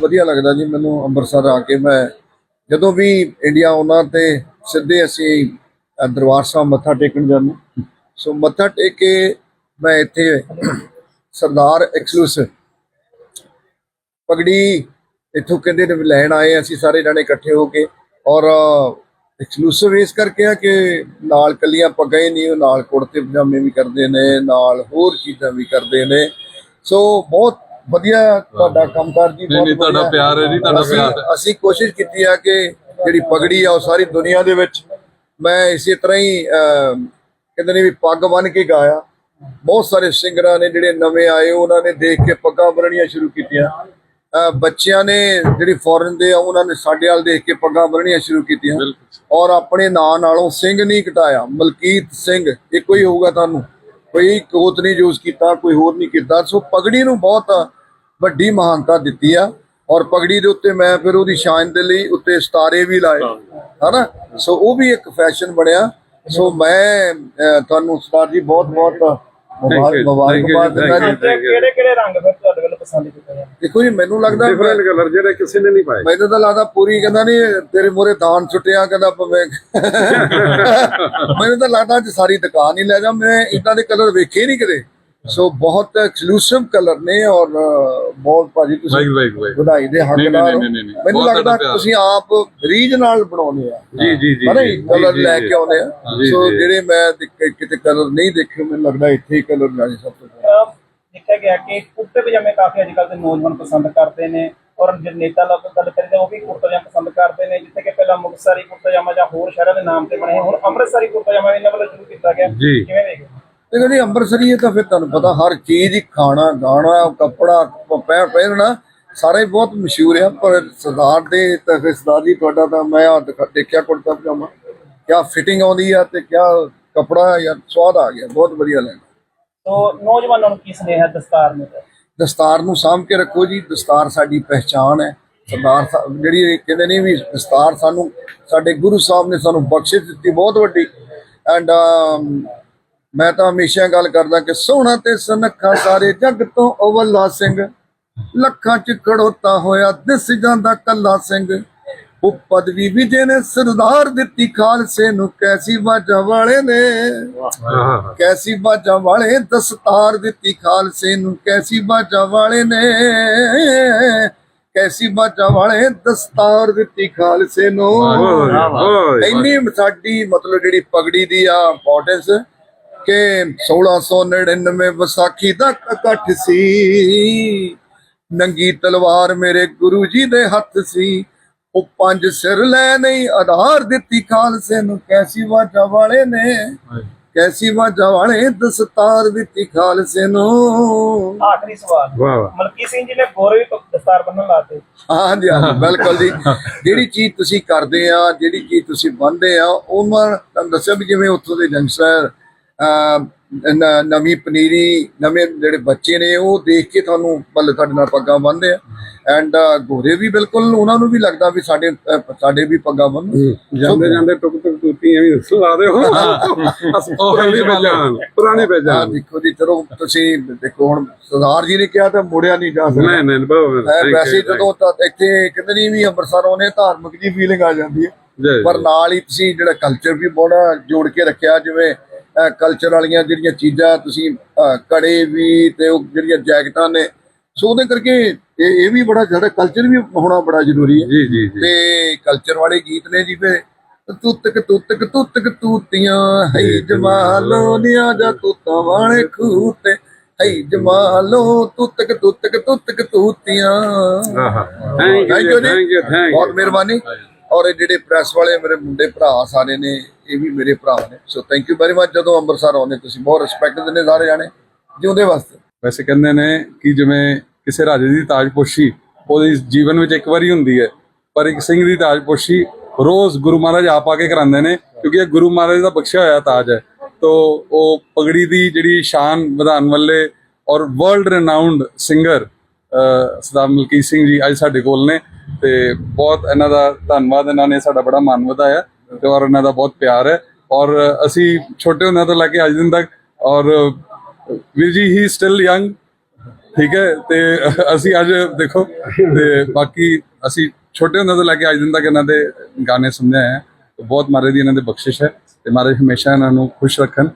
ਵਧੀਆ ਲੱਗਦਾ ਜੀ, ਮੈਨੂੰ ਅੰਮ੍ਰਿਤਸਰ ਆ ਕੇ ਮੈਂ ਜਦੋਂ ਵੀ ਇੰਡੀਆ ਆਉਣਾ ਤੇ ਸਿੱਧੇ ਅਸੀਂ ਦਰਬਾਰ ਸਾਹਿਬ ਮੱਥਾ ਟੇਕਣ ਜਾਂਦੇ ਸੋ ਮੱਥਾ ਟੇਕ ਕੇ ਮੈਂ ਇੱਥੇ ਸਰਦਾਰ ਐਕਸਕਲੂਸਿਵ ਪਗੜੀ ਇੱਥੋਂ ਕਹਿੰਦੇ ਨੇ ਲੈਣ ਆਏ ਅਸੀਂ ਸਾਰੇ ਜਾਣੇ ਇਕੱਠੇ ਹੋ ਕੇ ਔਰ ਐਕਸਕਲੂਸਿਵ ਇਸ ਕਰਕੇ ਆ ਕਿ ਨਾਲ ਕੱਲੀਆਂ ਪੱਗਾਂ ਹੀ ਨਹੀਂ, ਉਹ ਨਾਲ ਕੁੜਤੇ ਪਜਾਮੇ ਵੀ ਕਰਦੇ ਨੇ, ਨਾਲ ਹੋਰ ਚੀਜ਼ਾਂ ਵੀ ਕਰਦੇ ਨੇ। ਸੋ ਬਹੁਤ ਵਧੀਆ ਤੁਹਾਡਾ ਕੰਮਕਾਰ ਜੀ ਨਹੀਂ, ਨਹੀਂ, ਬਹੁਤ ਤੁਹਾਡਾ। ਪਿਆਰ ਹੈ ਜੀ, ਤੁਹਾਡਾ ਪਿਆਰ ਹੈ। ਅਸੀਂ ਕੋਸ਼ਿਸ਼ ਕੀਤੀ ਆ ਕਿ ਜਿਹੜੀ ਪਗੜੀ ਆ ਉਹ ਸਾਰੀ ਦੁਨੀਆ ਦੇ ਵਿੱਚ ਮੈਂ ਇਸੇ ਤਰ੍ਹਾਂ ਹੀ ਕਹਿੰਦੇ ਨੇ ਵੀ ਪੱਗ ਬੰਨ ਕੇ ਗਾਇਆ। ਬਹੁਤ ਸਾਰੇ ਸਿੰਗਰਾਂ ਨੇ ਜਿਹੜੇ ਨਵੇਂ ਆਏ ਉਹਨਾਂ ਨੇ ਦੇਖ ਕੇ ਪੱਗਾਂ ਬੰਨਣੀਆਂ ਸ਼ੁਰੂ ਕੀਤੀਆਂ। ਬੱਚਿਆਂ ਨੇ ਜਿਹੜੀ ਫੋਰਨ ਦੇ ਆ ਉਹਨਾਂ ਨੇ ਸਾਡੇ ਵੱਲ ਦੇਖ ਕੇ ਪੱਗਾਂ ਬੰਨਣੀਆਂ ਸ਼ੁਰੂ ਕੀਤੀਆਂ। ਔਰ ਆਪਣੇ ਨਾਂ ਨਾਲੋਂ ਸਿੰਘ ਨਹੀਂ ਘਟਾਇਆ। ਮਲਕੀਤ ਸਿੰਘ ਇੱਕੋ ਹੀ ਹੋਊਗਾ ਤੁਹਾਨੂੰ। ਕੋਈ ਕੋਤ ਨਹੀਂ ਯੂਜ਼ ਕੀਤਾ ਕੋਈ ਹੋਰ ਨਹੀਂ ਕੀਤਾ। ਸੋ ਪਗੜੀ ਨੂੰ ਬਹੁਤ ਵੱਡੀ ਮਹਾਨਤਾ ਦਿੱਤੀ ਆ ਔਰ ਪਗੜੀ ਦੇ ਉੱਤੇ ਮੈਂ ਫਿਰ ਉਹਦੀ ਸ਼ਾਨ ਦੇ ਲਈ ਉੱਤੇ ਸਤਾਰੇ ਵੀ ਲਾਏ ਹਨਾ? ਸੋ ਉਹ ਵੀ ਇੱਕ ਫੈਸ਼ਨ ਬਣਿਆ। ਸੋ ਮੈਂ ਤੁਹਾਨੂੰ ਸਰਦਾਰ ਜੀ ਬਹੁਤ ਬਹੁਤ ਮੁਬਾਰਕਬਾਦ ਦਿੰਦਾ ਜੀ. ਕਿਹੜੇ ਕਿਹੜੇ ਰੰਗ ਫਿਰ ਤੁਹਾਡੇ ਵੱਲੋਂ ਪਸੰਦ ਕੀਤੇ ਜਾਂਦੇ? ਦੇਖੋ ਜੀ ਮੈਨੂੰ ਲੱਗਦਾ ਡਿਫਰੈਂਟ ਕਲਰ ਜਿਹੜੇ ਕਿਸੇ ਨੇ ਨਹੀਂ ਪਾਏ। ਮੈਨੂੰ ਤਾਂ ਲੱਗਦਾ ਪੂਰੀ ਕਹਿੰਦਾ ਨਹੀਂ ਤੇਰੇ ਮੂਰੇ ਦਾਨ ਛੁੱਟਿਆ ਕਹਿੰਦਾ ਮੈਂ ਮੈਨੂੰ ਤਾਂ ਲੱਗਦਾ ਅੱਜ ਸਾਰੀ ਦੁਕਾਨ ਹੀ ਲੈ ਜਾ ਮੈਂ ਇਦਾਂ ਦੇ ਕਲਰ ਵੇਖੇ ਨਹੀਂ ਕਦੇ। ਸੋ ਬਹੁਤ ਐਕਸਕਲੂਸਿਵ ਕਲਰ ਨੇ ਔਰ ਬਹੁਤ ਭਾਜੀ ਤੁਸੀਂ। ਵਧਾਈ ਦੇ ਹੱਕਦਾਰ ਮੈਨੂੰ ਲੱਗਦਾ ਤੁਸੀਂ ਆਪ ਰੀਜ ਨਾਲ ਬਣਾਉਂਦੇ ਆ ਜੀ ਜੀ ਜੀ ਹਨਾ ਕਲਰ ਲੈ। ਕੇ ਆਉਂਦੇ ਆ ਸੋ। ਜਿਹੜੇ ਮੈਂ ਕਿਤੇ ਕਲਰ ਨਹੀਂ ਦੇਖੇ ਮੈਨੂੰ ਲੱਗਦਾ ਇੱਥੇ ਹੀ ਕਲਰ ਲਾਣੇ ਸਭ ਤੋਂ ਜ਼ਿਆਦਾ। ਅਹ ਦੇਖਿਆ ਗਿਆ ਕਿ ਕੁੜਤੇ ਪਜਾਮੇ ਕਾਫੀ ਅੱਜ ਕੱਲ੍ਹ ਦੇ ਨੌਜਵਾਨ ਪਸੰਦ ਕਰਦੇ ਨੇ ਔਰ ਜੇ ਨੇਤਾ ਲੋਕ ਗੱਲ ਕਰੀਏ ਉਹ ਵੀ ਕੁੜਤਾ ਪਜਾਮਾ ਪਸੰਦ ਕਰਦੇ ਨੇ ਜਿੱਥੇ ਕਿ ਪਹਿਲਾਂ ਮੁਕਤਸਰੀ ਕੁੜਤਾ ਪਜਾਮਾ ਜਾਂ ਹੋਰ ਸ਼ਹਿਰਾਂ ਦੇ ਨਾਮ ਤੇ ਬਣੇ ਹੁਣ ਅੰਮ੍ਰਿਤਸਰੀ ਕੁੜਤਾ ਪਜਾਮਾ ਇਹਨਾਂ ਵੱਲੋਂ ਸ਼ੁਰੂ ਕੀਤਾ ਗਿਆ ਜੀ। ਕਿਵੇਂ ਦੇਖਦੇ ਹੋ? ਦੇਖੋ ਜੀ ਅੰਮ੍ਰਿਤਸਰੀ ਇਹ ਤਾਂ ਫਿਰ ਤੁਹਾਨੂੰ ਪਤਾ ਹਰ ਚੀਜ਼ ਹੀ ਖਾਣਾ ਗਾਣਾ ਕੱਪੜਾ ਪਹਿ ਪਹਿਨਣਾ ਸਾਰਾ ਹੀ ਬਹੁਤ ਮਸ਼ਹੂਰ ਆ ਪਰ ਸਰਦਾਰ ਦੇ ਤਾਂ ਫਿਰ ਸਰਦਾਰ ਜੀ ਤੁਹਾਡਾ ਤਾਂ ਮੈਂ ਦੇਖਿਆ ਕੁੜਤਾ ਪਜਾਮਾ। ਕਿਆ ਫਿਟਿੰਗ ਆਉਂਦੀ ਆ ਤੇ ਕਿਆ ਕੱਪੜਾ ਯਾਰ ਸਵਾਦ ਆ ਗਿਆ ਬਹੁਤ ਵਧੀਆ ਲੱਗਦਾ। ਤੋ ਨੌਜਵਾਨਾਂ ਨੂੰ ਕੀ ਸੁਨੇਹਾ ਦਸਤਾਰ ਨੂੰ? ਦਸਤਾਰ ਨੂੰ ਸਾਂਭ ਕੇ ਰੱਖੋ ਜੀ ਦਸਤਾਰ ਸਾਡੀ ਪਹਿਚਾਣ ਹੈ। ਸਰਦਾਰ ਜਿਹੜੀ ਕਹਿੰਦੇ ਨੇ ਵੀ ਦਸਤਾਰ ਸਾਨੂੰ ਸਾਡੇ ਗੁਰੂ ਸਾਹਿਬ ਨੇ ਸਾਨੂੰ ਬਖਸ਼ਿਸ਼ ਦਿੱਤੀ ਬਹੁਤ ਵੱਡੀ। ਐਂਡ ਮੈਂ ਤਾਂ ਹਮੇਸ਼ਾ ਗੱਲ ਕਰਦਾ ਕਿ ਸੋਹਣਾ ਤੇ ਸਨੱਖਾ ਸਾਰੇ ਜੱਗ ਤੋਂ ਅਵਲਾ ਸਿੰਘ। ਲੱਖਾਂ ਚ ਖੜੋਤਾ ਹੋਇਆ ਦਿਸ ਜਾਂਦਾ ਕੱਲਾ ਸਿੰਘ। ਉਹ ਪਦਵੀ ਵੀ ਜਿਹਨੇ ਸਰਦਾਰ ਦਿੱਤੀ ਖਾਲਸੇ ਨੂੰ ਕੈਸੀ ਬਾਜਾ ਵਾਲੇ ਨੇ। ਕੈਸੀ ਬਾਜਾ ਵਾਲੇ ਦਸਤਾਰ ਦਿੱਤੀ ਖਾਲਸੇ ਨੂੰ ਕੈਸੀ ਬਾਜਾ ਵਾਲੇ ਨੇ। ਕੈਸੀ ਬਾਜਾ ਵਾਲੇ ਦਸਤਾਰ ਦਿੱਤੀ ਖਾਲਸੇ ਨੂੰ। ਇੰਨੀ ਸਾਡੀ ਮਤਲਬ ਜਿਹੜੀ ਪਗੜੀ ਦੀ ਆ ਇੰਪੋਰਟੈਂਸ ਕਿ 1699 ਵਿਸਾਖੀ ਦਾ ਇਕੱਠ ਸੀ। ਨੰਗੀ ਤਲਵਾਰ ਮੇਰੇ ਗੁਰੂ ਜੀ ਦੇ ਹੱਥ ਸੀ। ਉਹ ਪੰਜ ਸਿਰ ਲੈ ਨਹੀਂ ਆਧਾਰ ਦਿੱਤੀ ਖਾਲਸੇ ਨੂੰ। ਕੈਸੀ ਬਾਜਾ ਵਾਲੇ ਨੇ ਕੈਸੀ ਬਾਜਾ ਵਾਲੇ ਦਸਤਾਰ ਦਿੱਤੀ ਖਾਲਸੇ ਨੂੰ। ਆਖਰੀ ਸਵਾਲ। ਮਲਕੀ ਸਿੰਘ ਜੀ ਨੇ ਗੋਰੇ ਦਸਤਾਰ ਬੰਨਣ ਲਾਤੇ ਹਾਂਜੀ ਹਾਂਜੀ ਬਿਲਕੁਲ ਜੀ। ਜਿਹੜੀ ਚੀਜ਼ ਤੁਸੀਂ ਕਰਦੇ ਆ ਜਿਹੜੀ ਚੀਜ਼ ਤੁਸੀਂ ਬੰਨਦੇ ਆ ਉਹਨਾਂ ਤੁਹਾਨੂੰ ਦੱਸਿਆ ਵੀ ਜਿਵੇਂ ਉੱਥੋਂ ਦੇ ਨ- ਨਵੀਂ ਪਨੀਰੀ ਨਵੇਂ ਜਿਹੜੇ ਬੱਚੇ ਨੇ ਉਹ ਦੇਖ ਕੇ ਤੁਹਾਨੂੰ ਮਤਲਬ ਤੁਹਾਡੇ ਨਾਲ ਪੱਗਾਂ ਬੰਨਦੇ ਆ। ਐਂਡ ਗੋਰੇ ਵੀ ਬਿਲਕੁਲ ਉਹਨਾਂ ਨੂੰ ਵੀ ਲੱਗਦਾ ਵੀ ਸਾਡੇ ਸਾਡੇ ਵੀ ਪੱਗਾਂ ਬੰਨ ਜਾਂਦੇ ਜਾਂਦੇ ਟੁਕ ਟੁਕ ਟੂਤੀਆਂ ਵੀ ਲਾ ਦੇ ਹੋ। ਪੁਰਾਣੀ ਪਹਿਚਾਨ ਪੁਰਾਣੀ ਪਹਿਚਾਨ ਦੇਖੋ ਜੀ ਚਲੋ ਤੁਸੀਂ ਦੇਖੋ ਹੁਣ ਸਰਦਾਰ ਜੀ ਨੇ ਕਿਹਾ ਤਾਂ ਮੁੜਿਆ ਨਹੀਂ ਜਾ ਸਕਦਾ। ਨਹੀਂ ਨਹੀਂ ਬਹੁਤ ਵੈਸੇ ਜਦੋਂ ਇੱਥੇ ਕਹਿੰਦੇ ਨਹੀਂ ਵੀ ਅੰਮ੍ਰਿਤਸਰ ਆਉਨੇ ਧਾਰਮਿਕ ਜੀ ਫੀਲਿੰਗ ਆ ਜਾਂਦੀ ਹੈ। ਪਰ ਨਾਲ ਹੀ ਤੁਸੀਂ ਜਿਹੜਾ ਕਲਚਰ ਵੀ ਬੜਾ ਜੋੜ ਕੇ ਰੱਖਿਆ ਜਿਵੇਂ ਕਲਚਰ ਵਾਲੀਆਂ ਜਿਹੜੀਆਂ ਚੀਜ਼ਾਂ ਤੁਸੀਂ ਕੜੇ ਵੀ ਤੇ ਉਹ ਜਿਹੜੀਆਂ ਜੈਕਟਾਂ ਨੇ ਸੋ ਉਹਦੇ ਕਰਕੇ ਇਹ ਇਹ ਵੀ ਬੜਾ ਜਿਹੜਾ ਕਲਚਰ ਵੀ ਹੋਣਾ ਬੜਾ ਜ਼ਰੂਰੀ ਹੈ। ਜੀ ਜੀ ਜੀ। ਤੇ ਕਲਚਰ ਵਾਲੇ ਗੀਤ ਨੇ ਜਿਵੇਂ ਤੁੱਤਕ ਤੁੱਤਕ ਤੁੱਤਕ ਤੂਤੀਆਂ ਹੈ ਜਮਾਲੋ ਨਿਆ ਜਾ ਤੂਤਾਂ ਵਾਲੇ ਖੂਹ ਤੇ ਹੈ ਜਮਾਲੋ ਤੁੱਤਕ ਤੁੱਤਕ ਤੁੱਤਕ ਤੂਤੀਆਂ। ਆਹਾ। ਯੂ ਜੀ। ਥੈਂਕ ਯੂ ਥੈਂਕ ਬਹੁਤ ਮਿਹਰਬਾਨੀ। ਔਰ ਇਹ ਜਿਹੜੇ ਪ੍ਰੈਸ ਵਾਲੇ ਮੇਰੇ ਮੁੰਡੇ ਭਰਾ ਸਾਰੇ ਨੇ, ਇਹ ਵੀ ਮੇਰੇ ਭਰਾ ਨੇ। So thank you very much ਜਦੋਂ ਅੰਮ੍ਰਿਤਸਰ ਆਉਂਦੇ ਤੁਸੀਂ। ਬਹੁਤ ਰਿਸਪੈਕਟ ਦਿੰਦੇ ਸਾਰੇ ਜਾਣੇ ਜਿਉਂਦੇ ਵਾਸਤੇ। ਵੈਸੇ ਕਹਿੰਦੇ ਨੇ ਕਿ ਜਿਵੇਂ ਕਿਸੇ ਰਾਜੇ ਦੀ ਤਾਜਪੋਸ਼ੀ, ਉਹਦੇ ਜੀਵਨ ਵਿੱਚ ਇੱਕ ਵਾਰੀ ਹੁੰਦੀ ਹੈ, ਪਰ ਇੱਕ ਸਿੰਘ ਦੀ ਤਾਜਪੋਸ਼ੀ ਰੋਜ਼ ਗੁਰੂ ਮਹਾਰਾਜ ਆਪ ਆ ਕੇ ਕਰਾਉਂਦੇ ਨੇ, ਕਿਉਂਕਿ ਇਹ ਗੁਰੂ ਮਹਾਰਾਜ ਦਾ ਬਖਸ਼ਿਆ ਹੋਇਆ ਤਾਜ ਹੈ। ਤੋ, ਉਹ ਪਗੜੀ ਦੀ ਜਿਹੜੀ ਸ਼ਾਨ ਵਧਾਉਣ ਵਾਲੇ ਔਰ ਵਰਲਡ ਰenowned ਸਿੰਗਰ ਸਰਦਾਰ ਮਲਕੀਤ ਸਿੰਘ ਜੀ ਅੱਜ ਸਾਡੇ ਕੋਲ ਨੇ। ਤੇ ਬਹੁਤ ਇਹਨਾਂ ਦਾ ਧੰਨਵਾਦ, ਇਹਨਾਂ ਨੇ ਸਾਡਾ ਬੜਾ ਮਾਨ ਵਧਾਇਆ ਤੇ ਔਰ ਇਹਨਾਂ ਦਾ ਬਹੁਤ ਪਿਆਰ ਹੈ। ਔਰ ਅਸੀਂ ਛੋਟੇ ਹੁੰਦਿਆਂ ਤੋਂ ਲੈ ਕੇ ਅੱਜ ਦਿਨ ਤੱਕ ਔਰ ਵੀਰ ਜੀ ਹੀ ਸਟਿਲ ਯੰਗ ਠੀਕ ਹੈ? ਤੇ ਅਸੀਂ ਅੱਜ ਦੇਖੋ, ਤੇ ਬਾਕੀ ਅਸੀਂ ਛੋਟੇ ਹੁੰਦਿਆਂ ਤੋਂ ਲੈ ਕੇ ਅੱਜ ਦਿਨ ਤੱਕ ਇਹਨਾਂ ਦੇ ਗਾਣੇ ਸੁਣਦੇ ਆਏ ਹਾਂ। ਬਹੁਤ ਮਾਰੇ ਦੀ ਇਹਨਾਂ ਦੇ ਬਖਸ਼ਿਸ਼ ਹੈ ਤੇ ਮਾਰੇ ਹਮੇਸ਼ਾ ਇਹਨਾਂ ਨੂੰ ਖੁਸ਼ ਰੱਖਣ।